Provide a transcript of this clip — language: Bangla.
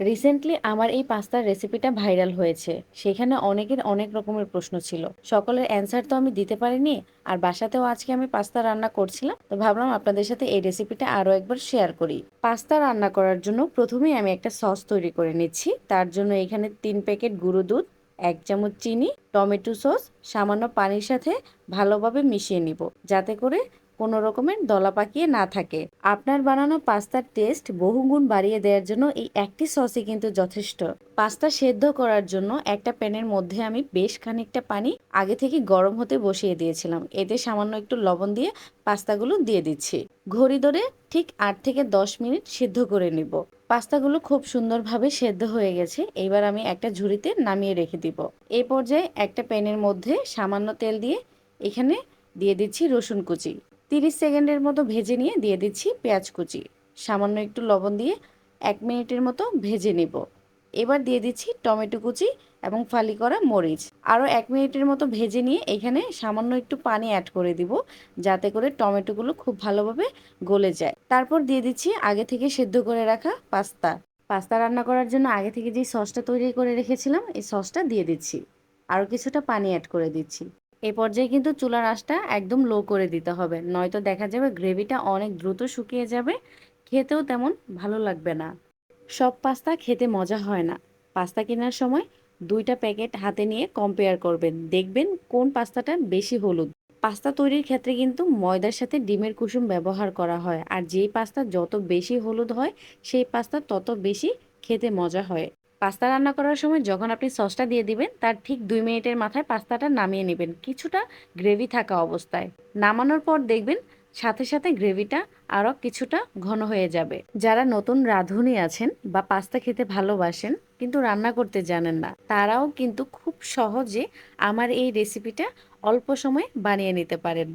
রিসেন্টলি আমার এই পাস্তার রেসিপিটা ভাইরাল হয়েছে। সেখানে অনেকের অনেক রকমের প্রশ্ন ছিল। সকলের অ্যান্সার তো আমি দিতে পারিনি, আর বাসাতেও আজকে আমি পাস্তা রান্না করছিলাম, তো ভাবলাম আপনাদের সাথে এই রেসিপিটা আরও একবার শেয়ার করি। পাস্তা রান্না করার জন্য প্রথমেই আমি একটা সস তৈরি করে নিচ্ছি। তার জন্য এখানে তিন প্যাকেট গুঁড়ো দুধ, এক চামচ চিনি, টমেটো সস সামান্য পানির সাথে ভালোভাবে মিশিয়ে নিব। যাতে করে কোনো রকমের দলা পাকিয়ে না থাকে। আপনার বানানো পাস্তার টেস্ট বহুগুণ বাড়িয়ে দেওয়ার জন্য এই একটি সসই কিন্তু যথেষ্ট। পাস্তা সেদ্ধ করার জন্য একটা প্যানের মধ্যে আমি বেশ খানিকটা পানি আগে থেকে গরম হতে বসিয়ে দিয়েছিলাম। এতে সামান্য একটু লবণ দিয়ে পাস্তাগুলো দিয়ে দিচ্ছি। ঘড়ি ধরে ঠিক আট থেকে দশ মিনিট সিদ্ধ করে নিব। পাস্তাগুলো খুব সুন্দরভাবে সেদ্ধ হয়ে গেছে। এবার আমি একটা ঝুড়িতে নামিয়ে রেখে দিব। এই পর্যায়ে একটা প্যানের মধ্যে সামান্য তেল দিয়ে এখানে দিয়ে দিচ্ছি রসুন কুচি। তিরিশ সেকেন্ডের মতো ভেজে নিয়ে দিয়ে দিচ্ছি পেঁয়াজ কুচি। সামান্য একটু লবণ দিয়ে এক মিনিটের মতো ভেজে নিব। এবার দিয়ে দিচ্ছি টমেটো কুচি এবং ফালি করা মরিচ। আরও এক মিনিটের মতো ভেজে নিয়ে এখানে সামান্য একটু পানি অ্যাড করে দিব, যাতে করে টমেটোগুলো খুব ভালোভাবে গলে যায়। তারপর দিয়ে দিচ্ছি আগে থেকে সেদ্ধ করে রাখা পাস্তা। পাস্তা রান্না করার জন্য আগে থেকে যে সসটা তৈরি করে রেখেছিলাম, এই সসটা দিয়ে দিচ্ছি। আরও কিছুটা পানি অ্যাড করে দিচ্ছি। এ পর্যায়ে কিন্তু চুলার আঁচটা একদম লো করে দিতে হবে। নয়তো দেখা যাবে গ্রেভিটা অনেক দ্রুত শুকিয়ে যাবে, খেতেও তেমন ভালো লাগবে না। সব পাস্তা খেতে মজা হয় না। পাস্তা কেনার সময় দুইটা প্যাকেট হাতে নিয়ে কম্পেয়ার করবেন। দেখবেন কোন পাস্তাটা বেশি হলুদ। পাস্তা তৈরির ক্ষেত্রে কিন্তু ময়দার সাথে ডিমের কুসুম ব্যবহার করা হয়। আর যেই পাস্তা যত বেশি হলুদ হয়, সেই পাস্তা তত বেশি খেতে মজা হয়। পাস্তা রান্না করার সময় যখন আপনি সসটা দিয়ে দিবেন, তার ঠিক দুই মিনিটের মাথায় পাস্তাটা নামিয়ে নেবেন। কিছুটা গ্রেভি থাকা অবস্থায়। নামানোর পর দেখবেন সাথে সাথে গ্রেভিটা আরও কিছুটা ঘন হয়ে যাবে। যারা নতুন রাঁধুনি আছেন বা পাস্তা খেতে ভালোবাসেন কিন্তু রান্না করতে জানেন না, তারাও কিন্তু খুব সহজে আমার এই রেসিপিটা অল্প সময়ে বানিয়ে নিতে পারেন।